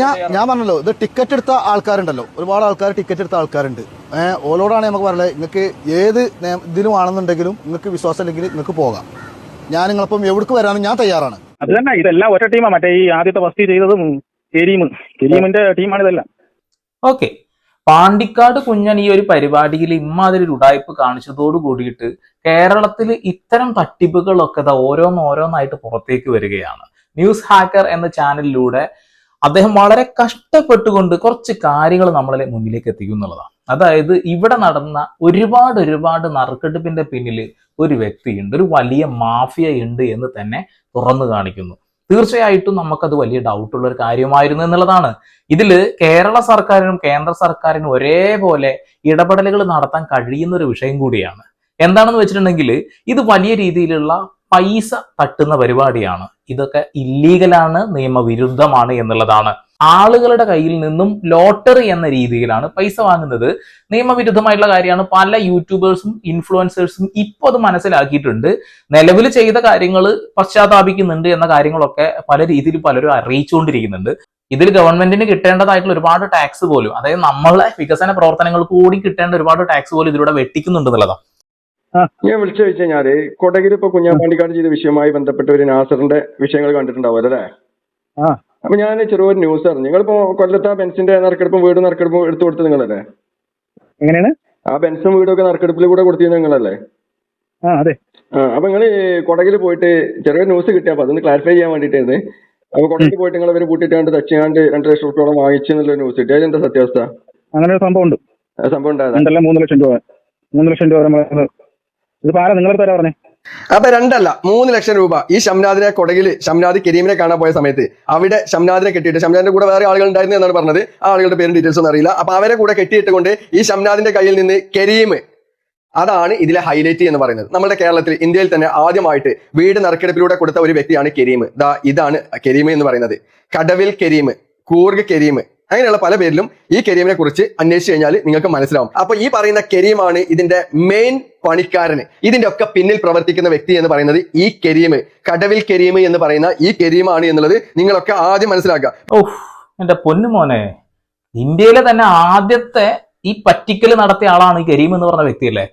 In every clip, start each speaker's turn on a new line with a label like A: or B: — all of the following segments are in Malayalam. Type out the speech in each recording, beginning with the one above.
A: ഞാൻ ഞാൻ പറഞ്ഞല്ലോ ഇത് ടിക്കറ്റ് എടുത്ത ആൾക്കാരുണ്ടല്ലോ. ഒരുപാട് ആൾക്കാർ ടിക്കറ്റ് എടുത്ത ആൾക്കാരുണ്ട്. ഏഹ് ഓലോടാണ് നമുക്ക് പറയുന്നത് നിങ്ങൾക്ക് ഏത് ഇതിലും ആണെന്നുണ്ടെങ്കിലും നിങ്ങൾക്ക് വിശ്വാസം ഇല്ലെങ്കിൽ നിങ്ങൾക്ക് പോകാം. ഞാൻ നിങ്ങളപ്പം എവിടേക്ക് വരാനും ഞാൻ തയ്യാറാണ്.
B: അത് തന്നെ ഇതെല്ലാം ഒറ്റ ടീമാ മറ്റേ ഈ ആദ്യത്തെ ഫസ്റ്റ് ചെയ്തതും കരീം കരീമിന്റെ ടീമാണ് ഇതെല്ലാം.
C: ഓക്കെ. പാണ്ടിക്കാട് കുഞ്ഞൻ ഈ ഒരു പരിപാടിയിൽ ഇമ്മാതിരി ഉടായ്പ് കാണിച്ചതോട് കൂടിയിട്ട് കേരളത്തിൽ ഇത്തരം തട്ടിപ്പുകളൊക്കെ ഓരോന്നോരോന്നായിട്ട് ഓരോന്ന് പുറത്തേക്ക് വരികയാണ്. ന്യൂസ് ഹാക്കർ എന്ന ചാനലിലൂടെ അദ്ദേഹം വളരെ കഷ്ടപ്പെട്ടുകൊണ്ട് കുറച്ച് കാര്യങ്ങൾ നമ്മളെ മുന്നിലേക്ക് എത്തിക്കും എന്നുള്ളതാണ്. അതായത് ഇവിടെ നടന്ന ഒരുപാട് ഒരുപാട് നറുക്കെടുപ്പിന്റെ പിന്നിൽ ഒരു വ്യക്തിയുണ്ട് ഒരു വലിയ മാഫിയ ഉണ്ട് എന്ന് തന്നെ തുറന്നു കാണിക്കുന്നു. തീർച്ചയായിട്ടും നമുക്കത് വലിയ ഡൗട്ടുള്ള ഒരു കാര്യമായിരുന്നു എന്നുള്ളതാണ്. ഇതിൽ കേരള സർക്കാരിനും കേന്ദ്ര സർക്കാരിനും ഒരേപോലെ ഇടപെടലുകൾ നടത്താൻ കഴിയുന്ന ഒരു വിഷയം കൂടിയാണ്. എന്താണെന്ന് വെച്ചിട്ടുണ്ടെങ്കിൽ ഇത് വലിയ രീതിയിലുള്ള പൈസ തട്ടുന്ന പരിപാടിയാണ്. ഇതൊക്കെ ഇല്ലീഗലാണ് നിയമവിരുദ്ധമാണ് എന്നുള്ളതാണ്. ആളുകളുടെ കയ്യിൽ നിന്നും ലോട്ടറി എന്ന രീതിയിലാണ് പൈസ വാങ്ങുന്നത്. നിയമവിരുദ്ധമായിട്ടുള്ള കാര്യമാണ്. പല യൂട്യൂബേഴ്സും ഇൻഫ്ലുവൻസേഴ്സും ഇപ്പോൾ അത് മനസ്സിലാക്കിയിട്ടുണ്ട്. നിലവിൽ ചെയ്ത കാര്യങ്ങൾ പശ്ചാത്താപിക്കുന്നുണ്ട് എന്ന കാര്യങ്ങളൊക്കെ പല രീതിയിൽ പലരും അറിയിച്ചുകൊണ്ടിരിക്കുന്നുണ്ട്. ഇതിൽ ഗവൺമെന്റിന് കിട്ടേണ്ടതായിട്ടുള്ള ഒരുപാട് ടാക്സ് പോലും അതായത് നമ്മളെ വികസന പ്രവർത്തനങ്ങൾ കൂടി കിട്ടേണ്ട ഒരുപാട് ടാക്സ് പോലും ഇതിലൂടെ വെട്ടിക്കുന്നുണ്ട് എന്നുള്ളതാണ്.
D: ഞാൻ വിളിച്ചു ചോദിച്ചു കഴിഞ്ഞാൽ കൊടകിൽ ഇപ്പൊ കുഞ്ഞാപ്പാണ്ടിക്കാട് ചെയ്ത വിഷയവുമായി ബന്ധപ്പെട്ട ഒരു നാസറിന്റെ വിഷയങ്ങൾ കണ്ടിട്ടുണ്ടാവുമല്ലോ അല്ലേ. അപ്പൊ ഞാൻ ചെറിയൊരു ന്യൂസ് അറിഞ്ഞു. നിങ്ങളിപ്പോ കൊല്ലത്ത് ആ ബെൻസിന്റെ നറുക്കെടുപ്പും വീട് നറുക്കെടുപ്പും എടുത്തു കൊടുത്തത് നിങ്ങളല്ലേ?
B: എങ്ങനെയാണ്?
D: ആ ബെൻസും വീടും ഒക്കെ നറുക്കെടുപ്പിൽ കൂടെ കൊടുത്തിരുന്നത് നിങ്ങളല്ലേ?
B: ആ അതെ.
D: ആ അപ്പൊ നിങ്ങൾ കൊടകിൽ പോയിട്ട് ചെറിയൊരു ന്യൂസ് കിട്ടിയപ്പോ അതൊന്ന് ക്ലാരിഫൈ ചെയ്യാൻ വേണ്ടിട്ടായിരുന്നു അപ്പൊ കൊടകിൽ പോയിട്ട് നിങ്ങൾ ഇവർ കൂട്ടിയിട്ട് കണ്ട് തച്ചുകാണ്ട് രണ്ട് ലക്ഷം റുപ്യോളം വാങ്ങിച്ചു എന്നുള്ള ന്യൂസ് കിട്ടി. അതിലെന്താ സത്യാവസ്ഥ?
B: അങ്ങനെ ഒരു സംഭവം ഉണ്ട്
D: സംഭവം ഉണ്ടായിരുന്നു
B: രണ്ടല്ല മൂന്ന് ലക്ഷം രൂപ. മൂന്ന് ലക്ഷം രൂപ ഇതിപ്പോ ആരാ നിങ്ങളുടെ തരാ പറഞ്ഞേ?
D: അപ്പൊ രണ്ടല്ല മൂന്ന് ലക്ഷം രൂപ. ഈ ഷംനാദിനെ കൊടകിൽ ഷംനാദ് കരീമിനെ കാണാൻ പോയ സമയത്ത് അവിടെ ഷംനാദിനെ കെട്ടിയിട്ട് ഷംനാദിന്റെ കൂടെ വേറെ ആളുകൾ ഉണ്ടായിരുന്നു എന്നാണ് പറഞ്ഞത്. ആ ആളുകളുടെ പേരും ഡീറ്റെയിൽസ് ഒന്നും അറിയില്ല. അപ്പൊ അവരെ കൂടെ കെട്ടിയിട്ടുകൊണ്ട് ഈ ഷംനാദിന്റെ കയ്യിൽ നിന്ന് കരീം അതാണ് ഇതിലെ ഹൈലൈറ്റ് എന്ന് പറയുന്നത്. നമ്മുടെ കേരളത്തിൽ ഇന്ത്യയിൽ തന്നെ ആദ്യമായിട്ട് വീട് നറുക്കെടുപ്പിലൂടെ കൊടുത്ത ഒരു വ്യക്തിയാണ് കരീം. ദാ ഇതാണ് കരീം എന്ന് പറയുന്നത്. കടവിൽ കരീം കൂർഗ് കരീം അങ്ങനെയുള്ള പല പേരിലും ഈ കരീമിനെ കുറിച്ച് അന്വേഷിച്ച് കഴിഞ്ഞാൽ നിങ്ങൾക്ക് മനസ്സിലാവും. അപ്പൊ ഈ പറയുന്ന കരീമാണ് ഇതിന്റെ മെയിൻ പണിക്കാരന് ഇതിന്റെ ഒക്കെ പിന്നിൽ പ്രവർത്തിക്കുന്ന വ്യക്തി എന്ന് പറയുന്നത് ഈ കരീം കടവിൽ കരീം എന്ന് പറയുന്ന ഈ കരീമാണ് എന്നുള്ളത് നിങ്ങളൊക്കെ ആദ്യം മനസ്സിലാക്കുക.
C: ഓ എന്റെ പൊന്നു ഇന്ത്യയിലെ തന്നെ ആദ്യത്തെ ഈ പറ്റിക്കൽ നടത്തിയ ആളാണ് ഈ കരീം എന്ന് പറഞ്ഞ വ്യക്തി അല്ലേ?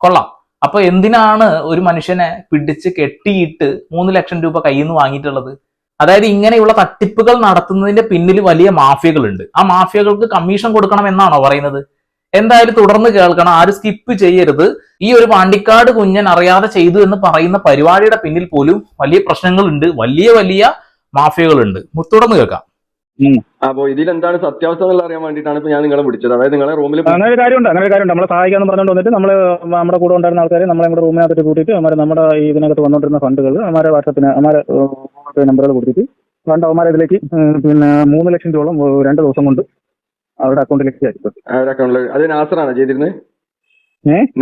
C: കൊള്ളാം. അപ്പൊ എന്തിനാണ് ഒരു മനുഷ്യനെ പിടിച്ച് കെട്ടിയിട്ട് മൂന്ന് ലക്ഷം രൂപ കയ്യിൽ നിന്ന് വാങ്ങിയിട്ടുള്ളത്? അതായത് ഇങ്ങനെയുള്ള തട്ടിപ്പുകൾ നടത്തുന്നതിന്റെ പിന്നിൽ വലിയ മാഫിയകളുണ്ട്. ആ മാഫിയകൾക്ക് കമ്മീഷൻ കൊടുക്കണം എന്നാണോ പറയുന്നത്? എന്തായാലും തുടർന്ന് കേൾക്കണം. ആരും സ്കിപ്പ് ചെയ്യരുത്. ഈ ഒരു പാണ്ടിക്കാട് കുഞ്ഞൻ അറിയാതെ ചെയ്തു എന്ന് പറയുന്ന പരിപാടിയുടെ പിന്നിൽ പോലും വലിയ പ്രശ്നങ്ങളുണ്ട്. വലിയ വലിയ മാഫിയകളുണ്ട്. തുടർന്ന് കേൾക്കാം.
D: അപ്പൊ ഇതിൽ എന്താണ് സത്യാവസ്ഥ എന്നുള്ള അറിയാൻ വേണ്ടിയിട്ടാണ് ഇപ്പൊ ഞാൻ നിങ്ങളെ വിളിച്ചത്. അതായത് നിങ്ങളെ റൂമിൽ
B: അങ്ങനെ ഒരു കാര്യമുണ്ട് അങ്ങനെ ഒരു കാര്യമുണ്ട്. നമ്മളെ സഹായിക്കാന്ന് പറഞ്ഞുകൊണ്ട് വന്നിട്ട് നമ്മൾ നമ്മുടെ കൂടെ ഉണ്ടായിരുന്ന ആൾക്കാരെ നമ്മളെ നമ്മുടെ റൂമിനകത്ത് കൂട്ടിയിട്ട് അവന്മാർ നമ്മുടെ ഈ ഇതിനകത്ത് വന്നുകൊണ്ടിരുന്ന ഫണ്ടുകൾ അവന്മാരെ വാട്സപ്പിന് പേ നമ്പറുകൾ കൊടുത്തിട്ട് ഫണ്ട് അവന്മാരെ ഇതിലേക്ക് പിന്നെ മൂന്ന് ലക്ഷം രൂപ രണ്ട് ദിവസം കൊണ്ട് അവരുടെ അക്കൗണ്ടിലേക്ക് അയച്ചു
D: അവരുടെ അക്കൗണ്ടിൽ അത് നാസറാണ് ചെയ്തിരുന്നത്?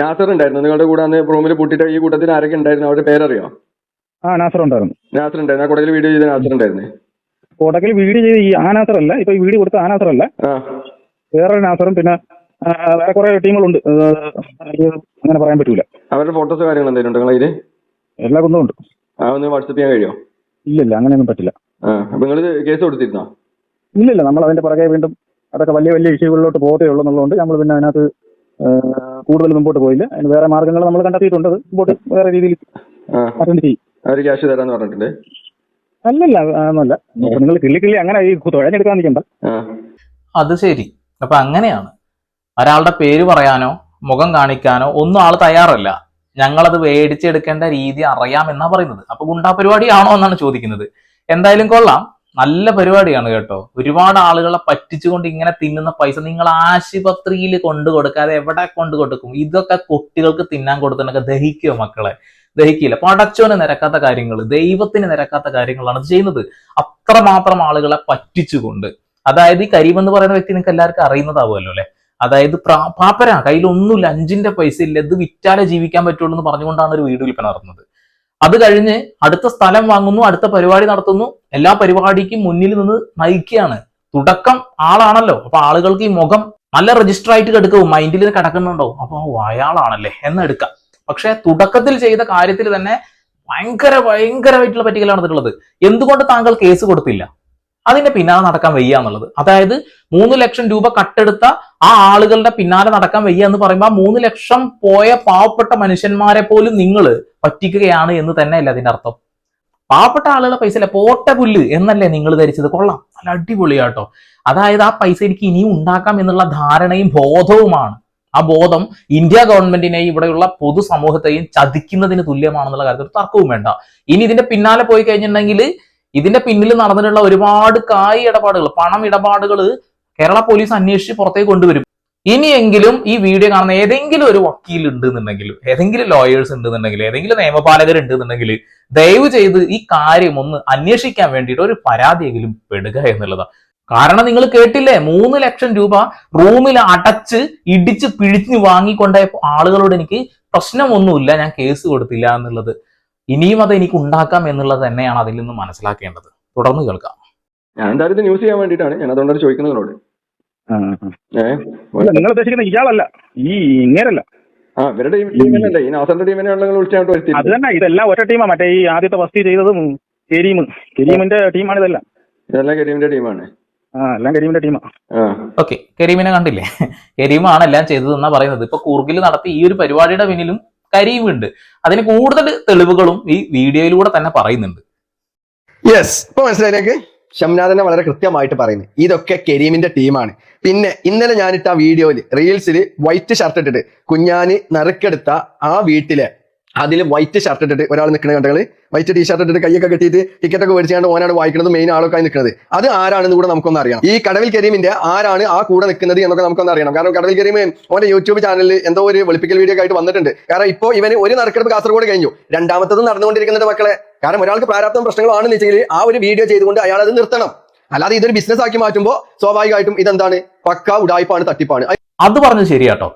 D: നാസർ ഉണ്ടായിരുന്നു. നിങ്ങളുടെ കൂടെ അന്ന് റൂമിൽ പൂട്ടിയിട്ട് ഈ കൂട്ടത്തിൽ ആരൊക്കെ ഉണ്ടായിരുന്നു? അവരുടെ പേരറിയോ?
B: ആ നാസർ ഉണ്ടായിരുന്നു.
D: നാസർ ഉണ്ടായിരുന്നു. ആ കൂടെ വീഡിയോ ചെയ്ത നാസർ ഉണ്ടായിരുന്നു.
B: കോട്ടക്കൽ വീട് ചെയ്ത് ഈ ആനാസറല്ല ഇപ്പൊ ഈ വീട് കൊടുത്ത
D: ആനാസറല്ല.
B: വേറൊരു നാസറും പിന്നെ വേറെ കുറെ ടീമുകളുണ്ട്. എനിക്ക് അങ്ങനെ പറയാൻ പറ്റൂല.
D: അവരുടെ ഫോട്ടോസ് കാര്യങ്ങൾ എന്തെങ്കിലും ഉണ്ടോ നിങ്ങളതിൽ
B: എല്ലാ കുന്നും ഉണ്ട്.
D: ആ ഒന്ന് വാട്സപ്പ് ചെയ്യാൻ കഴിയോ?
B: ഇല്ലില്ല അങ്ങനെയൊന്നും പറ്റില്ല.
D: അപ്പൊ നിങ്ങൾ കേസ് കൊടുത്തിരുന്നോ?
B: ഇല്ലില്ല നമ്മൾ അതിന്റെ പുറകെ വീണ്ടും അതൊക്കെ വലിയ വലിയ ഇഷ്യൂകളിലോട്ട് പോകത്തേ ഉള്ളൂ എന്നുള്ളതുകൊണ്ട് നമ്മൾ പിന്നെ അതിനകത്ത് കൂടുതൽ മുമ്പോട്ട് പോയില്ല. അതിന് വേറെ മാർഗങ്ങൾ നമ്മൾ കണ്ടെത്തിയിട്ടുണ്ട്. അത് മുമ്പോട്ട് വേറെ രീതിയിൽ അറ്റൻഡ് ചെയ്യും.
D: അവർ ക്യാഷ് തരാന്ന് പറഞ്ഞിട്ടുണ്ട്.
B: അല്ലല്ല അതൊന്നുമല്ല നിങ്ങൾ കിള്ളി കിള്ളി അങ്ങനെ ഈ തുഴഞ്ഞെടുക്കാൻ നിൽക്കണ്ട.
D: ആ.
C: അത് ശരി. അപ്പൊ അങ്ങനെയാണ്. ഒരാളുടെ പേര് പറയാനോ മുഖം കാണിക്കാനോ ഒന്നും ആൾ തയ്യാറല്ല. ഞങ്ങളത് മേടിച്ചെടുക്കേണ്ട രീതി അറിയാമെന്നാ പറയുന്നത്. അപ്പൊ ഗുണ്ടാ പരിപാടിയാണോ എന്നാണ് ചോദിക്കുന്നത്. എന്തായാലും കൊള്ളാം. നല്ല പരിപാടിയാണ് കേട്ടോ. ഒരുപാട് ആളുകളെ പറ്റിച്ചുകൊണ്ട് ഇങ്ങനെ തിന്നുന്ന പൈസ നിങ്ങൾ ആശുപത്രിയിൽ കൊണ്ടു കൊടുക്കാതെ എവിടെ കൊണ്ടു കൊടുക്കും? ഇതൊക്കെ കുട്ടികൾക്ക് തിന്നാൻ കൊടുത്തിട്ടൊക്കെ ദഹിക്കുമോ മക്കളെ? ദഹിക്കില്ല. പടച്ചോന് നിരക്കാത്ത കാര്യങ്ങൾ ദൈവത്തിന് നിരക്കാത്ത കാര്യങ്ങളാണ് അത് ചെയ്യുന്നത്. അത്രമാത്രം ആളുകളെ പറ്റിച്ചുകൊണ്ട്. അതായത് ഈ കരീം എന്ന് പറയുന്ന വ്യക്തി നിങ്ങൾക്ക് എല്ലാവർക്കും അറിയുന്നതാവുമല്ലോ അല്ലെ? അതായത് പ്രാ- പാപ്പരാ കയ്യിൽ ഒന്നുമില്ല അഞ്ചിന്റെ പൈസ ഇല്ല ഇത് വിറ്റാലേ ജീവിക്കാൻ പറ്റുള്ളൂ എന്ന് പറഞ്ഞുകൊണ്ടാണ് ഒരു വീട് വിൽപ്പന നടത്തുന്നത് അത് കഴിഞ്ഞ് അടുത്ത സ്ഥലം വാങ്ങുന്നു അടുത്ത പരിപാടി നടത്തുന്നു എല്ലാ പരിപാടിക്കും മുന്നിൽ നിന്ന് നയിക്കുകയാണ്. തുടക്കം ആളാണല്ലോ. അപ്പൊ ആളുകൾക്ക് ഈ മുഖം നല്ല രജിസ്റ്റർ ആയിട്ട് കിടക്കും. മൈൻഡിൽ കിടക്കുന്നുണ്ടോ അപ്പൊ അയാളാണല്ലേ അയാളാണല്ലേ എന്നെടുക്കാം പക്ഷെ തുടക്കത്തിൽ ചെയ്ത കാര്യത്തിൽ തന്നെ ഭയങ്കര ഭയങ്കരമായിട്ടുള്ള പറ്റിക്കലാണ് നടന്നിട്ടുള്ളത്. എന്തുകൊണ്ട് താങ്കൾ കേസ് കൊടുത്തില്ല? അതിന്റെ പിന്നാലെ നടക്കാൻ വയ്യ എന്നുള്ളത്. അതായത് മൂന്ന് ലക്ഷം രൂപ കട്ടെടുത്ത ആ ആളുകളുടെ പിന്നാലെ നടക്കാൻ വയ്യ എന്ന് പറയുമ്പോൾ മൂന്ന് ലക്ഷം പോയ പാവപ്പെട്ട മനുഷ്യന്മാരെ പോലും നിങ്ങൾ പറ്റിക്കുകയാണ് എന്ന് തന്നെ അല്ല അതിന്റെ അർത്ഥം. പാവപ്പെട്ട ആളുകളുടെ അല്ല? പോട്ട പുല്ല് എന്നല്ലേ നിങ്ങൾ ധരിച്ചത്? കൊള്ളാം. നല്ല അടിപൊളിയാട്ടോ. അതായത് ആ പൈസ എനിക്ക് ഇനിയും ഉണ്ടാക്കാം എന്നുള്ള ധാരണയും ബോധവുമാണ്. ആ ബോധം ഇന്ത്യ ഗവൺമെന്റിനെയും ഇവിടെയുള്ള പൊതുസമൂഹത്തെയും ചതിക്കുന്നതിന് തുല്യമാണെന്നുള്ള കാര്യത്തിൽ തർക്കവും വേണ്ട. ഇനി ഇതിന്റെ പിന്നാലെ പോയി കഴിഞ്ഞിട്ടുണ്ടെങ്കിൽ ഇതിന്റെ പിന്നിൽ നടന്നിട്ടുള്ള ഒരുപാട് കായ് ഇടപാടുകൾ പണം ഇടപാടുകൾ കേരള പോലീസ് അന്വേഷിച്ച് പുറത്തേക്ക് കൊണ്ടുവരും. ഇനിയെങ്കിലും ഈ വീഡിയോ കാണുന്ന ഏതെങ്കിലും ഒരു വക്കീൽ ഉണ്ടെന്നുണ്ടെങ്കിൽ ഏതെങ്കിലും ലോയേഴ്സ് ഉണ്ടെന്നുണ്ടെങ്കിൽ ഏതെങ്കിലും നിയമപാലകർ ഉണ്ടെന്നുണ്ടെങ്കിൽ ദയവ് ചെയ്ത് ഈ കാര്യം ഒന്ന് അന്വേഷിക്കാൻ വേണ്ടിയിട്ട് ഒരു പരാതിയെങ്കിലും പെടുക എന്നുള്ളതാണ്. കാരണം നിങ്ങൾ കേട്ടില്ലേ മൂന്ന് ലക്ഷം രൂപ റൂമിൽ അടച്ച് ഇടിച്ച് പിഴിഞ്ഞ് വാങ്ങിക്കൊണ്ട ആളുകളോട് എനിക്ക് പ്രശ്നമൊന്നുമില്ല ഞാൻ കേസ് കൊടുത്തില്ല എന്നുള്ളത്. ഇനിയും അത് എനിക്ക് ഉണ്ടാക്കാം എന്നുള്ളത് തന്നെയാണ് അതിൽ നിന്ന് മനസ്സിലാക്കേണ്ടത്. തുടർന്ന് കേൾക്കാം.
D: ഞാൻ എന്തായാലും ന്യൂസ് ചെയ്യാൻ വേണ്ടിയിട്ടാണ്. ഞാൻ അതുകൊണ്ടാണ് ചോദിക്കുന്നത്
B: നിങ്ങൾ ഉദ്ദേശിക്കുന്ന ഇയാളല്ല. ഈ ഇങ്ങനല്ല
D: ആ ഇവരുടെ ടീം തന്നെയല്ലേ ഈ നാസറിന്റെ ടീമിനെ വിളിച്ചായിട്ട്
B: അത് തന്നെ ഇതെല്ലാം ഒറ്റ ടീമാ മറ്റേ ഈ ആദ്യത്തെ ഫസ്റ്റ് ചെയ്തതും കരീം കരീമിന്റെ ടീമാണ് ഇതെല്ലാം.
D: ഇതെല്ലാം കരീമിന്റെ ടീമാണ്
B: ആ എല്ലാം കരീമിന്റെ ടീമാ
D: ആ.
C: ഓക്കെ കരീമിനെ കണ്ടില്ലേ? കരീമാണ് എല്ലാം ചെയ്തതെന്നാ പറയുന്നത്. ഇപ്പൊ കൂർഗിൽ നടത്തി ഈ ഒരു പരിപാടിയുടെ പിന്നിലും കരീം ഉണ്ട് അതിന് കൂടുതൽ തെളിവുകളും ഈ വീഡിയോയിലൂടെ തന്നെ പറയുന്നുണ്ട്.
D: യെസ് ഇപ്പൊ മനസ്സിലായിലേക്ക് ഷംനാഥനെ വളരെ കൃത്യമായിട്ട് പറയുന്നത് ഇതൊക്കെ കരീമിന്റെ ടീമാണ് പിന്നെ ഇന്നലെ ഞാനിട്ട ആ വീഡിയോയിൽ റീൽസിൽ വൈറ്റ് ഷർട്ട് ഇട്ടിട്ട് കുഞ്ഞാന് നറുക്കെടുത്ത ആ വീട്ടിലെ അതിൽ വൈറ്റ് ഷർട്ട് ഇട്ടിട്ട് ഒരാൾ നിൽക്കുന്ന കണ്ടെങ്കിൽ വൈറ്റ് ടീ ഷർട്ട് ഇട്ടിട്ട് കൈയൊക്കെ കെട്ടിയിട്ട് ടിക്കറ്റ് ഒക്കെ മേടിച്ചാണ്ട് ഓനാണ് വായിക്കുന്നത് മെയിൻ ആളൊക്കെ നിൽക്കുന്നത് അത് ആരാണെന്ന് കൂടെ നമുക്കൊന്ന് അറിയണം. ഈ കടവിൽ കരീമിന്റെ ആരാണ് ആ കൂടെ നിൽക്കുന്നത് എന്നൊക്കെ നമുക്കൊന്ന് അറിയണം. കാരണം കടവിൽ കരീം ഓന്റെ യൂട്യൂബ് ചാനലിൽ എന്തോ ഒരു വെളുപ്പിക്കൽ വീഡിയോ ആയിട്ട് വന്നിട്ടുണ്ട്. കാരണം ഇപ്പോൾ ഇവന് ഒരു നറുക്കെടുപ്പ് കാസർഗോഡ് കഴിഞ്ഞു. രണ്ടാമത്തത് നടന്നുകൊണ്ടിരിക്കുന്നുണ്ട് മക്കളെ. കാരണം ഒരാൾക്ക് പ്രാരാബ്ദം പ്രശ്നങ്ങളാണെന്ന് വെച്ചെങ്കിൽ ആ ഒരു വീഡിയോ ചെയ്തുകൊണ്ട് അയാൾ അത് നിർത്തണം. അല്ലാതെ ഇതൊരു ബിസിനസ് ആക്കി മാറ്റുമ്പോൾ സ്വാഭാവികമായിട്ടും ഇതെന്താണ്? പക്ക ഉടായ്പാണ് തട്ടിപ്പാണ്.
C: അത് പറഞ്ഞത് ശരിയാട്ടോ.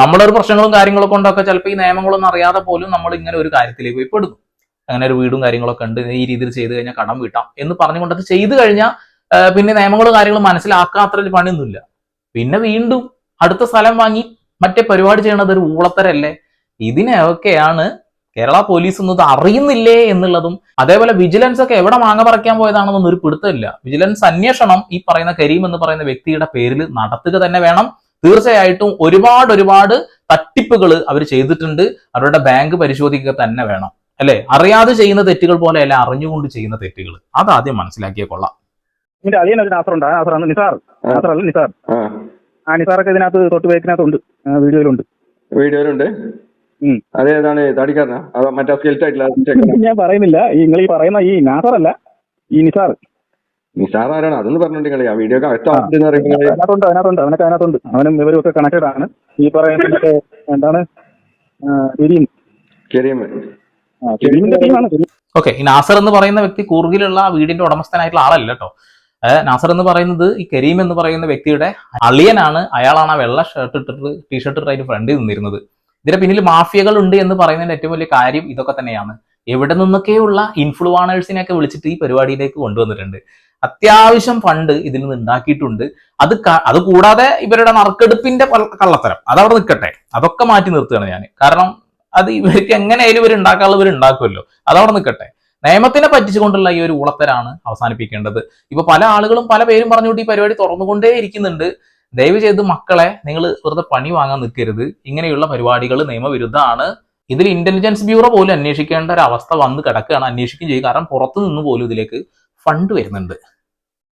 C: നമ്മുടെ ഒരു പ്രശ്നങ്ങളും കാര്യങ്ങളൊക്കെ കൊണ്ടൊക്കെ ചിലപ്പോൾ ഈ നിയമങ്ങളൊന്നും അറിയാതെ പോലും നമ്മൾ ഇങ്ങനെ ഒരു കാര്യത്തിലേക്ക് പോയി പെടുന്നു. അങ്ങനെ ഒരു വീടും കാര്യങ്ങളൊക്കെ ഉണ്ട് ഈ രീതിയിൽ ചെയ്തു കഴിഞ്ഞാൽ കടം വീട്ടാം എന്ന് പറഞ്ഞുകൊണ്ട് അത് ചെയ്തു കഴിഞ്ഞാൽ പിന്നെ നിയമങ്ങളും കാര്യങ്ങളും മനസ്സിലാക്കാത്ര ഒരു പണിയൊന്നുമില്ല. പിന്നെ വീണ്ടും അടുത്ത സ്ഥലം വാങ്ങി മറ്റേ പരിപാടി ചെയ്യണത് ഒരു ഊളത്തരല്ലേ? ഇതിനെയൊക്കെയാണ് കേരള പോലീസ് ഒന്നും ഇത് അറിയുന്നില്ലേ എന്നുള്ളതും അതേപോലെ വിജിലൻസ് ഒക്കെ എവിടെ മാങ്ങ പറിക്കാൻ പോയതാണെന്നൊന്നും ഒരു പിടുത്തമില്ല. വിജിലൻസ് അന്വേഷണം ഈ പറയുന്ന കരീം എന്ന് പറയുന്ന വ്യക്തിയുടെ പേരിൽ നടത്തുക തന്നെ വേണം. തീർച്ചയായിട്ടും ഒരുപാട് ഒരുപാട് തട്ടിപ്പുകൾ അവർ ചെയ്തിട്ടുണ്ട്. അവരുടെ ബാങ്ക് പരിശോധിക്കുക തന്നെ വേണം. അല്ലെ? അറിയാതെ ചെയ്യുന്ന തെറ്റുകൾ പോലെയല്ല അറിഞ്ഞുകൊണ്ട് ചെയ്യുന്ന തെറ്റുകൾ അത് ആദ്യം മനസ്സിലാക്കിയേ കൊള്ളാം.
B: എന്റെ അളിയൻ ഒരു നാസറുണ്ട് ആ നാസറാണ് നിസാർ. നാസറല്ല നിസാർ.
D: ആ.
B: നിസാറൊക്കെ ഇതിനകത്ത് തൊട്ട് വേക്കിനകത്തുണ്ട്. വീഡിയോയിലുണ്ട്.
D: വീഡിയോയിലുണ്ട്? അതേതാണ് താടിക്കാരനാ മറ്റേ സ്കെൽറ്റ് ആയിട്ടില്ല?
B: ഞാൻ പറയുന്നില്ല. ഈ നിങ്ങൾ ഈ പറയുന്ന ഈ നാസർ അല്ല ഈ നിസാർ.
D: നിസാർ ആരാണ് അതൊന്ന് പറഞ്ഞിട്ടുണ്ടെങ്കിൽ ആ വീഡിയോ പറയുന്നത്
B: അതിനകത്തുണ്ട് അതിനകത്തുണ്ട്. അവനൊക്കെ അതിനകത്തുണ്ട്. അവനും ഇവരും ഒക്കെ കണക്റ്റഡ് ആണ്. ഈ പറയുന്ന മറ്റേ എന്താണ്? ആ, കരീം.
D: കരീം.
B: ആ, കരീമിന്റെ ടീമാണ്
C: ഓക്കെ ഈ നാസർ എന്ന് പറയുന്ന വ്യക്തി കൂർഗിലുള്ള ആ വീടിന്റെ ഉടമസ്ഥനായിട്ടുള്ള ആളല്ല കേട്ടോ. നാസർ എന്ന് പറയുന്നത് ഈ കരീം എന്ന് പറയുന്ന വ്യക്തിയുടെ അളിയനാണ്. അയാളാണ് ആ വെള്ള ഷർട്ട് ഇട്ടിട്ട് ടീഷർട്ട് ഇട്ടിട്ട് അതിന്റെ ഫ്രണ്ടിൽ നിന്നിരുന്നത്. ഇതിന്റെ പിന്നിൽ മാഫിയകൾ ഉണ്ട് എന്ന് പറയുന്നതിന്റെ ഏറ്റവും വലിയ കാര്യം ഇതൊക്കെ തന്നെയാണ്. എവിടെ നിന്നൊക്കെയുള്ള ഇൻഫ്ലുവാണേഴ്സിനെയൊക്കെ വിളിച്ചിട്ട് ഈ പരിപാടിയിലേക്ക് കൊണ്ടുവന്നിട്ടുണ്ട്. അത്യാവശ്യം ഫണ്ട് ഇതിൽ നിന്ന് ഉണ്ടാക്കിയിട്ടുണ്ട്. അത് അത് കൂടാതെ ഇവരുടെ നറുക്കെടുപ്പിന്റെ കള്ളത്തരം. അതവിടെ നിൽക്കട്ടെ. അതൊക്കെ മാറ്റി നിർത്തുകയാണ് ഞാൻ കാരണം അത് ഇവർക്ക് എങ്ങനെയായാലും ഇവർ ഉണ്ടാക്കാനുള്ള ഇവർ ഉണ്ടാക്കുമല്ലോ. അതവിടെ നിൽക്കട്ടെ. നിയമത്തിനെ പറ്റിച്ചുകൊണ്ടുള്ള ഈ ഒരു ഊളത്തരാണ് അവസാനിപ്പിക്കേണ്ടത്. ഇപ്പൊ പല ആളുകളും പല പേരും പറഞ്ഞുകൊണ്ട് ഈ പരിപാടി തുറന്നുകൊണ്ടേ ഇരിക്കുന്നുണ്ട്. ദയവ് ചെയ്ത് മക്കളെ നിങ്ങൾ വെറുതെ പണി വാങ്ങാൻ നിൽക്കരുത്. ഇങ്ങനെയുള്ള പരിപാടികൾ നിയമവിരുദ്ധമാണ്. ഇതിൽ ഇന്റലിജൻസ് ബ്യൂറോ പോലും അന്വേഷിക്കേണ്ട ഒരു അവസ്ഥ വന്ന് കിടക്കുകയാണ്. അന്വേഷിക്കുകയും ചെയ്യും. കാരണം പുറത്തു നിന്ന് പോലും ഇതിലേക്ക് ഫണ്ട് വരുന്നുണ്ട്.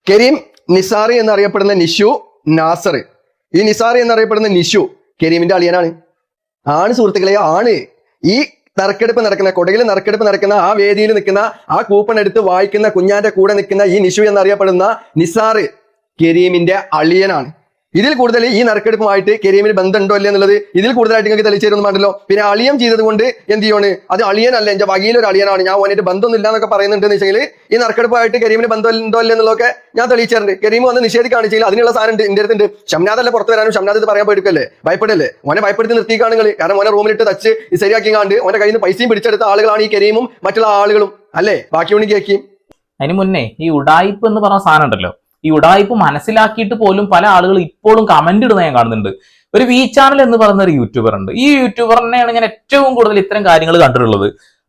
D: കരീം നിസാറി എന്നറിയപ്പെടുന്ന നിഷു നാസർ. ഈ നിസാറി എന്നറിയപ്പെടുന്ന നിഷു കരീമിന്റെ അളിയനാണ്. ആണ് സുഹൃത്തുക്കളെ ആണ് ഈ നറുക്കെടുപ്പ് നടക്കുന്ന കൊടകിൽ നറുക്കെടുപ്പ് നടക്കുന്ന ആ വേദിയിൽ നിൽക്കുന്ന ആ കൂപ്പൺ എടുത്ത് വായിക്കുന്ന കുഞ്ഞാന്റെ കൂടെ നിൽക്കുന്ന ഈ നിഷു എന്നറിയപ്പെടുന്ന നിസാറ് കരീമിന്റെ അളിയനാണ്. ഇതിൽ കൂടുതൽ ഈ നറുക്കെടുപ്പുമായിട്ട് കരീമിന് ബന്ധമുണ്ടോ അല്ലേ എന്നുള്ളത് ഇതിൽ കൂടുതലായിട്ട് നിങ്ങൾക്ക് തെളിയിച്ചിരുന്നു പറഞ്ഞല്ലോ. പിന്നെ അളിയം ചെയ്തത് കൊണ്ട് എന്ത് ചെയ്യാണ്? അത് അളിയനല്ല എന്റെ വകയിലൊരു അളിയനാണ്. ഞാൻ ഓനായിട്ട് ബന്ധമൊന്നുമില്ല എന്നൊക്കെ പറയുന്നുണ്ടെന്ന് വെച്ചെങ്കിൽ ഈ നറുക്കെടുപ്പായിട്ട് കരീമിന് ബന്ധമുണ്ടോ അല്ലേ എന്നുള്ളതൊക്കെ ഞാൻ തെളിയിച്ചിട്ടുണ്ട്. കരീം വന്ന് നിഷേധിക്കുകയാണെങ്കിൽ അതിനുള്ള സാധനം ഉണ്ട് എന്റെ അടുത്തുണ്ട് ഷംനാഥല്ലേ പുറത്ത് വരാനും. ഷംനാഥ് ഇത് പറയാൻ പോയിക്കല്ലേ ഭയപ്പെടല്ലേ? ഓനെ ഭയപ്പെടുത്തി നിർത്തിക്കാണ് നിങ്ങൾ കാരണം ഓനെ റൂമിലിട്ട് തച്ച് ശരിയാക്കി കാണ്ട് ഓന്റെ കയ്യിൽ നിന്ന് പൈസയും പിടിച്ചെടുത്ത ആളുകളാണ് ഈ കരീമും മറ്റുള്ള ആളുകളും. അല്ലേ? ബാക്കി ഉണ്ടെങ്കിൽ
C: അതിന് മുന്നേ ഈ ഉടായിപ്പ് എന്ന് പറഞ്ഞ സാധനം ഉണ്ടല്ലോ. ഈ ഉടായ്പ മനസ്സിലാക്കിയിട്ട് പോലും പല ആളുകൾ ഇപ്പോഴും കമന്റ് ഇടുന്ന ഞാൻ കാണുന്നുണ്ട്. ഒരു വി ചാനൽ എന്ന് പറയുന്ന ഒരു യൂട്യൂബർ ഉണ്ട്. ഈ യൂട്യൂബറിനെയാണ് ഞാൻ ഏറ്റവും കൂടുതൽ ഇത്തരം കാര്യങ്ങൾ കണ്ടിട്ടുള്ളത്.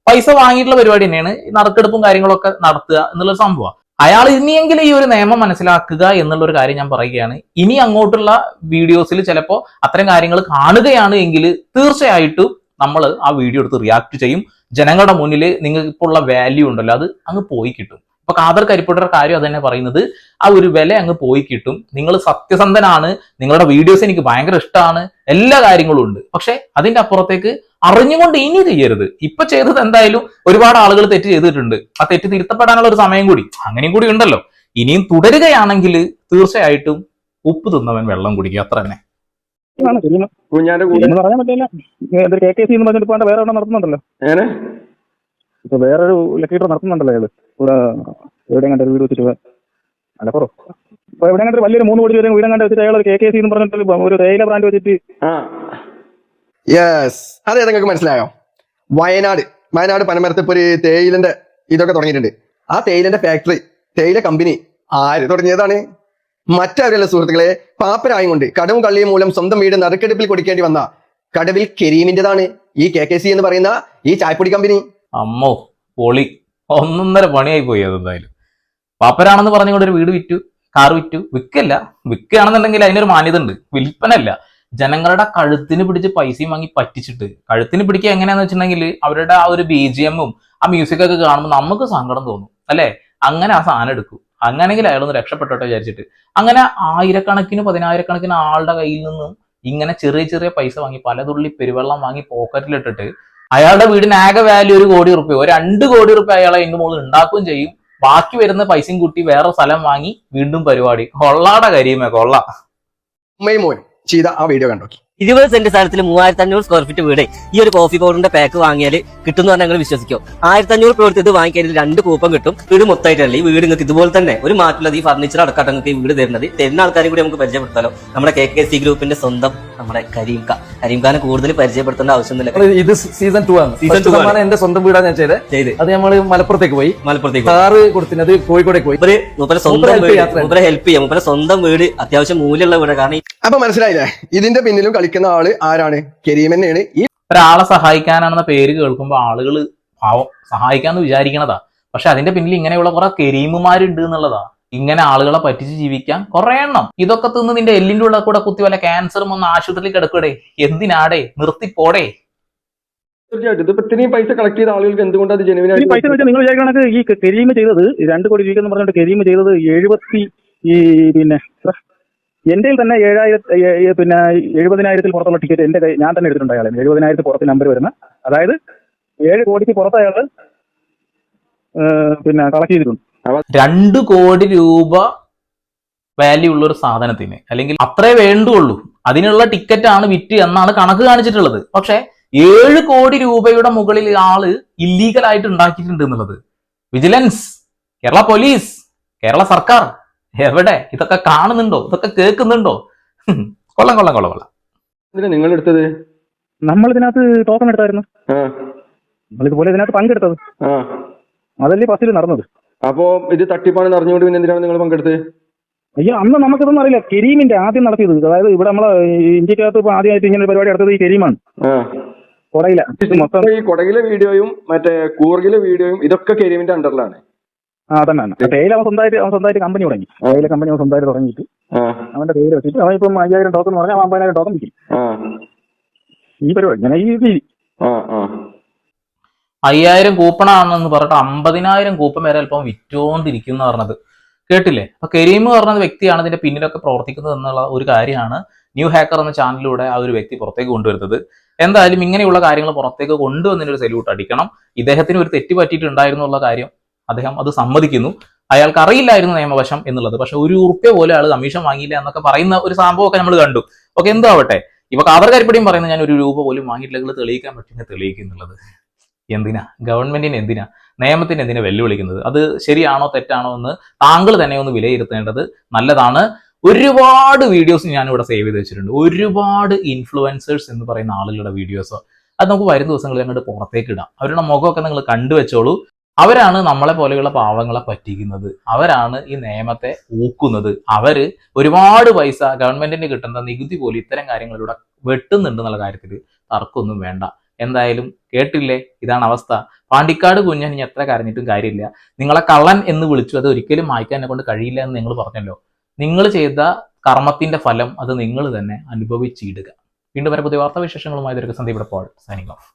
C: പൈസ വാങ്ങിയിട്ടുള്ള പരിപാടി തന്നെയാണ്. നറുക്കെടുപ്പും കാര്യങ്ങളൊക്കെ നടത്തുക എന്നുള്ളൊരു സംഭവം അയാൾ ഇനിയെങ്കിലും ഈ ഒരു നിയമം മനസ്സിലാക്കുക എന്നുള്ള ഒരു കാര്യം ഞാൻ പറയുകയാണ്. ഇനി അങ്ങോട്ടുള്ള വീഡിയോസിൽ ചിലപ്പോൾ അത്തരം കാര്യങ്ങൾ കാണുകയാണ് എങ്കിൽ തീർച്ചയായിട്ടും നമ്മൾ ആ വീഡിയോ എടുത്ത് റിയാക്ട് ചെയ്യും. ജനങ്ങളുടെ മുന്നിൽ നിങ്ങൾക്ക് ഇപ്പോൾ ഉള്ള വാല്യൂ ഉണ്ടല്ലോ അത് അങ്ങ് പോയി കിട്ടും. ഇപ്പൊ കാതർ കരിപ്പൂട്ടർ കാര്യം അതന്നെ തന്നെ പറയുന്നത്. ആ ഒരു വില അങ്ങ് പോയി കിട്ടും. നിങ്ങൾ സത്യസന്ധനാണ്. നിങ്ങളുടെ വീഡിയോസ് എനിക്ക് ഭയങ്കര ഇഷ്ടമാണ് എല്ലാ കാര്യങ്ങളും ഉണ്ട്. പക്ഷെ അതിന്റെ അപ്പുറത്തേക്ക് അറിഞ്ഞുകൊണ്ട് ഇനി ചെയ്യരുത്. ഇപ്പൊ ചെയ്തത് എന്തായാലും ഒരുപാട് ആളുകൾ തെറ്റ് ചെയ്തിട്ടുണ്ട്. ആ തെറ്റ് തിരുത്തപ്പെടാനുള്ള ഒരു സമയം കൂടി. അങ്ങനെയും കൂടി ഉണ്ടല്ലോ. ഇനിയും തുടരുകയാണെങ്കിൽ തീർച്ചയായിട്ടും ഉപ്പ് തിന്നവൻ വെള്ളം കുടിക്കുക അത്ര തന്നെ.
D: കുഞ്ഞാന്റെ കൂടെ.
B: എന്ന് പറയാൻ പറ്റില്ല. എന്തൊരു കെ കെ സി എന്ന് പറഞ്ഞിട്ട് ഇപ്പൊ വേറെ നടത്തുന്നുണ്ടല്ലോ. ഇപ്പൊ വേറൊരു ലക്കീറ്റർ നടത്തുന്നുണ്ടല്ലോ അയാൾ. ഇവിടെ എവിടെയും കണ്ട വീട് വെച്ചിട്ട് മലപ്പുറം അപ്പൊ എവിടെ കണ്ട വലിയൊരു മൂന്ന് കോടി രൂപ വീടും കണ്ട വെച്ചിട്ട് അയാൾ കെ കെ സി എന്ന് പറഞ്ഞിട്ട് ഒരു തേയില ബ്രാൻഡ് വെച്ചിട്ട്
D: ആ. യെസ് അതെ നിങ്ങൾക്ക് മനസ്സിലായോ? വയനാട്. വയനാട് പനമരത്ത് ഇപ്പൊ ഒരു തേയിലന്റെ ഇതൊക്കെ തുടങ്ങിയിട്ടുണ്ട്. ആ തേയിലന്റെ ഫാക്ടറി തേയില കമ്പനി ആര് തുടങ്ങിയതാണ്? മറ്റാരുമല്ല സുഹൃത്തുക്കളെ? പാപ്പരായും കൊണ്ട് കടവും കള്ളിയും മൂലം സ്വന്തം വീട് നറുക്കെടുപ്പിൽ കൊടുക്കേണ്ടി വന്ന കടവിൽ കരീമിന്റേതാണ് ഈ കെ കെ സി എന്ന് പറയുന്ന ഈ ചായപ്പൊടി കമ്പനി
C: അമ്മോ പൊളി. ഒന്നൊന്നര പണിയായി പോയി അതെന്തായാലും പാപ്പരാണെന്ന് പറഞ്ഞുകൊണ്ട് ഒരു വീട് വിറ്റു കാർ വിറ്റു. വിൽക്കല്ല വിൽക്കുകയാണെന്നുണ്ടെങ്കിൽ അതിനൊരു മാന്യത ഉണ്ട് വിൽപ്പനല്ല ജനങ്ങളുടെ കഴുത്തിന് പിടിച്ച് പൈസയും വാങ്ങി പറ്റിച്ചിട്ട്. കഴുത്തിന് പിടിക്കുക എങ്ങനെയാന്ന് വെച്ചിട്ടുണ്ടെങ്കിൽ അവരുടെ ആ ഒരു ബി ജി എമ്മും ആ മ്യൂസിക് ഒക്കെ കാണുമ്പോൾ നമുക്ക് സങ്കടം തോന്നും. അല്ലെ? അങ്ങനെ ആ സാധനം എടുക്കും. അങ്ങനെങ്കിൽ അയാളൊന്ന് രക്ഷപ്പെട്ടോട്ടെ വിചാരിച്ചിട്ട്. അങ്ങനെ ആയിരക്കണക്കിന് പതിനായിരക്കണക്കിന് ആളുടെ കയ്യിൽ നിന്നും ഇങ്ങനെ ചെറിയ ചെറിയ പൈസ വാങ്ങി പല തുള്ളി പെരുവെള്ളം വാങ്ങി പോക്കറ്റിലിട്ടിട്ട് അയാളുടെ വീടിന് ആകെ വാല്യൂ ഒരു കോടി റുപ്യ ഒരു രണ്ട് കോടി റുപ്യ അയാളെ അതിന്റെ മുകളിൽ ഉണ്ടാക്കുകയും ചെയ്യും. ബാക്കി വരുന്ന പൈസയും കൂട്ടി വേറെ സ്ഥലം വാങ്ങി വീണ്ടും പരിപാടി. കൊള്ളാടെ കരിയുമേ കൊള്ള.
D: ചെയ്ത ആ വീഡിയോ കണ്ടോ?
E: ഇരുപത് സെന്റ് സ്ഥലത്തിൽ മൂവായിരത്തി അഞ്ഞൂറ് സ്ക്വയർ ഫീറ്റ് വീട്. ഈ ഒരു കോഫി പൗഡറിന്റെ പാക്ക് വാങ്ങിയാൽ കിട്ടും പറഞ്ഞാൽ നിങ്ങൾ വിശ്വസിക്കും. ആയിരത്തി അഞ്ഞൂറ് കൊടുത്ത് ഇത് വാങ്ങിക്കഴിഞ്ഞാൽ രണ്ട് കൂപ്പം കിട്ടും. വീട് മൊത്തമായിട്ടല്ലേ ഈ വീട് നിങ്ങൾക്ക് ഇതുപോലെ തന്നെ ഒരു മാറ്റമില്ലാതെ ഈ ഫർണിച്ചർ അടക്കം നിങ്ങൾക്ക് ഈ വീട് തരുന്നത്. തരുന്ന ആൾക്കാരും കൂടി നമുക്ക് പരിചയപ്പെടുത്താലോ. നമ്മുടെ കെ കെ സി ഗ്രൂപ്പിന്റെ സ്വന്തം നമ്മുടെ കരീം കരീംക കരീംഖാനെ കൂടുതൽ പരിചയപ്പെടുത്തേണ്ട ആവശ്യമൊന്നുമില്ല.
F: ഇത് സീസൺ ടു ആണ്. സീസൺ
E: ടു ആണ്.
F: എന്റെ സ്വന്തം വീടാണ് ഞാൻ ചെയ്തത്
E: ചെയ്ത്.
F: അത് നമ്മൾ മലപ്പുറത്തേക്ക് പോയി.
E: മലപ്പുറത്തേക്ക്
F: കാറ് കൊടുത്തിനത് കോഴിക്കോടേക്ക് പോയി.
E: മൂപ്പര് മൂപ്പരെ സ്വന്തം വീട്. മൂപ്പരെ ഹെൽപ്പ് ചെയ്യാം. മൂപ്പരെ സ്വന്തം വീട് അത്യാവശ്യം മൂല്യമുള്ള വീട്. കാരണം
D: അപ്പൊ മനസ്സിലായില്ലേ? ഇതിന്റെ പിന്നിലും കളിക്കുന്ന ആൾ ആരാണ്? കരീം തന്നെയാണ്. ഈ
C: ഒരാളെ സഹായിക്കാനാണെന്ന പേര് കേൾക്കുമ്പോൾ ആളുകൾ പാവം സഹായിക്കാന്ന് വിചാരിക്കണതാ. പക്ഷെ അതിന്റെ പിന്നിൽ ഇങ്ങനെയുള്ള കുറെ കരീമുമാരുണ്ട് എന്നുള്ളതാ. ഇങ്ങനെ ആളുകളെ പറ്റിച്ച് ജീവിക്കാൻ കുറേ എണ്ണം. ഇതൊക്കെ തിന്ന് നിന്റെ എല്ലിന്റെ ഉള്ള കൂടെ കുത്തി വല്ല ക്യാൻസറും ഒന്ന് ആശുപത്രിയിൽ കിടക്കൂടെ എന്തിനാടെ? നിർത്തിപ്പോടെ
D: തീർച്ചയായിട്ടും. ഇതിപ്പോ ഇത്രയും പൈസ കളക്ട് ചെയ്ത ആളുകൾക്ക് എന്തുകൊണ്ട് അത്
B: ഈ പൈസ വെച്ചാൽ നിങ്ങൾ വിചാരിക്കണക്ക് ഈ ചെയ്തത് രണ്ട് കോടി രൂപ എന്ന് പറഞ്ഞിട്ട് കരീം ചെയ്തത് എഴുപത്തി ഈ പിന്നെ എന്റെ തന്നെ ഏഴായിരത്തി പിന്നെ എഴുപതിനായിരത്തിൽ പുറത്തുള്ള ടിക്കറ്റ് എന്റെ കൈ ഞാൻ തന്നെ എടുത്തിട്ടുണ്ട് അയാളെ. എഴുപതിനായിരത്തിൽ പുറത്ത് നമ്പർ വരുന്ന. അതായത് ഏഴ് കോടിക്ക് പുറത്ത് അയാൾ പിന്നെ കളക്ട് ചെയ്തിട്ടുണ്ട്.
C: രണ്ട് കോടി രൂപ വാല്യൂ ഉള്ള ഒരു സാധനത്തിന്. അല്ലെങ്കിൽ അത്രേ വേണ്ടുള്ളൂ. അതിനുള്ള ടിക്കറ്റ് ആണ് വിറ്റ് എന്നാണ് കണക്ക് കാണിച്ചിട്ടുള്ളത്. പക്ഷെ ഏഴ് കോടി രൂപയുടെ മുകളിൽ ആൾ ഇല്ലീഗൽ ആയിട്ട് ഉണ്ടാക്കിയിട്ടുണ്ട് എന്നുള്ളത്. വിജിലൻസ് കേരള പോലീസ് കേരള സർക്കാർ എവിടെ? ഇതൊക്കെ കാണുന്നുണ്ടോ? ഇതൊക്കെ കേൾക്കുന്നുണ്ടോ? കൊള്ളം കൊള്ളാം കൊള്ളാം കൊള്ളാം.
D: നിങ്ങൾ എടുത്തത്
B: നമ്മൾ ഇതിനകത്ത് ടോക്കൺ എടുത്തായിരുന്നു
D: ആ.
B: നമ്മൾ ഇതുപോലെ ഇതിനകത്ത് പങ്കെടുത്തത്.
D: ആ.
B: അതല്ലേ ഫസ്റ്റിൽ നടന്നത്.
D: അപ്പോ ഇത് തട്ടിപ്പാണെന്ന് അറിഞ്ഞുകൊണ്ട് പിന്നെ എന്തിനാണ് നിങ്ങൾ പങ്കെടുത്തത്?
B: അയ്യോ അന്ന് നമുക്കിതൊന്നും അറിയില്ല. കരീമിന്റെ ആദ്യം നടത്തിയത്. അതായത് ഇവിടെ നമ്മളെ ഇന്ത്യക്കകത്ത് ഇപ്പൊ ആദ്യമായിട്ട് ഇങ്ങനെ പരിപാടി നടത്തത് ഈ കരീമാണ്.
D: ആ.
B: കൊടയില. മൊത്തം
D: ഈ കൊടകിലെ വീഡിയോയും മറ്റേ കൂർഗിലെ വീഡിയോയും ഇതൊക്കെ കരീമിന്റെ അണ്ടറിലാണ്.
B: ആ തന്നെ തന്നെ തേയില അവൻ സ്വന്തമായിട്ട് അവൻ സ്വന്തമായിട്ട് കമ്പനി തുടങ്ങി. തേയില കമ്പനി അവൻ സ്വന്തമായിട്ട് തുടങ്ങിയിട്ട്. അവന്റെ പേര് വെച്ചിട്ട് അവൻ ഇപ്പം അയ്യായിരം ടോക്കൺ പറഞ്ഞാൽ അവൻ അമ്പതിനായിരം ടോക്കൺ വിൽക്കും. ഈ പരിപാടി ഇങ്ങനെ ഈ രീതി
C: അയ്യായിരം കൂപ്പണാണെന്ന് പറഞ്ഞിട്ട് അമ്പതിനായിരം കൂപ്പൺ വരെ അല്പം വിറ്റോണ്ടിരിക്കുന്ന പറഞ്ഞത്. കേട്ടില്ലേ? അപ്പൊ കരീം എന്ന് പറഞ്ഞ വ്യക്തിയാണ് ഇതിന്റെ പിന്നിലൊക്കെ പ്രവർത്തിക്കുന്നത് എന്നുള്ള ഒരു കാര്യമാണ് ന്യൂ ഹാക്കർ എന്ന ചാനലിലൂടെ ആ ഒരു വ്യക്തി പുറത്തേക്ക് കൊണ്ടുവരുന്നത്. എന്തായാലും ഇങ്ങനെയുള്ള കാര്യങ്ങൾ പുറത്തേക്ക് കൊണ്ടുവന്നതിന് ഒരു സല്യൂട്ട് അടിക്കണം. ഇദ്ദേഹത്തിന് ഒരു തെറ്റ് പറ്റിയിട്ടുണ്ടായിരുന്നു കാര്യം അദ്ദേഹം അത് സമ്മതിക്കുന്നു. അയാൾക്ക് അറിയില്ലായിരുന്നു നിയമവശം എന്നുള്ളത്. പക്ഷെ ഒരു ഉറുപ്പ്യ പോലെ ആൾ കമ്മീഷൻ വാങ്ങിയില്ല എന്നൊക്കെ പറയുന്ന ഒരു സംഭവമൊക്കെ നമ്മൾ കണ്ടു. ഓക്കെ എന്താവട്ടെ? ഇപ്പൊ കാതർ കരിപ്പടിയും പറയുന്നത് ഞാൻ ഒരു രൂപ പോലും വാങ്ങിയിട്ടില്ലെങ്കിൽ തെളിയിക്കാൻ പറ്റുന്ന തെളിയിക്കുന്നുള്ളത് എന്തിനാ? ഗവൺമെന്റിന് എന്തിനാ? നിയമത്തിന് എന്തിനാ വെല്ലുവിളിക്കുന്നത്? അത് ശരിയാണോ തെറ്റാണോ എന്ന് താങ്കൾ തന്നെ ഒന്ന് വിലയിരുത്തേണ്ടത് നല്ലതാണ്. ഒരുപാട് വീഡിയോസ് ഞാൻ ഇവിടെ സേവ് ചെയ്ത് വെച്ചിട്ടുണ്ട്. ഒരുപാട് ഇൻഫ്ലുവൻസേഴ്സ് എന്ന് പറയുന്ന ആളുകളുടെ വീഡിയോസ് അത് നമുക്ക് വരും ദിവസങ്ങളിൽ അങ്ങോട്ട് പുറത്തേക്ക് ഇടാം. അവരുടെ മുഖമൊക്കെ നിങ്ങൾ കണ്ടുവെച്ചോളൂ അവരാണ് നമ്മളെ പോലെയുള്ള പാവങ്ങളെ പറ്റിക്കുന്നത്. അവരാണ് ഈ നിയമത്തെ ഊക്കുന്നത്. അവർ ഒരുപാട് പൈസ ഗവൺമെന്റിന് കിട്ടുന്ന നികുതി പോലും ഇത്തരം കാര്യങ്ങളിലൂടെ വെട്ടുന്നുണ്ട് എന്നുള്ള കാര്യത്തിൽ തർക്കമൊന്നും വേണ്ട. എന്തായാലും കേട്ടില്ലേ? ഇതാണ് അവസ്ഥ. പാണ്ടിക്കാട് കുഞ്ഞൻ ഇനി എത്ര കരഞ്ഞിട്ടും കാര്യമില്ല. നിങ്ങളെ കള്ളൻ എന്ന് വിളിച്ചു അത് ഒരിക്കലും മായ്ക്കാൻ എന്നെ കൊണ്ട് കഴിയില്ല എന്ന് നിങ്ങൾ പറഞ്ഞല്ലോ. നിങ്ങൾ ചെയ്ത കർമ്മത്തിന്റെ ഫലം അത് നിങ്ങൾ തന്നെ അനുഭവിച്ചിടുക. വീണ്ടും വരെ പുതിയ വാർത്താ വിശേഷങ്ങളുമായി ഇതൊരു സന്ദീപ് പോൾ സൈനിങ് ഓഫ്.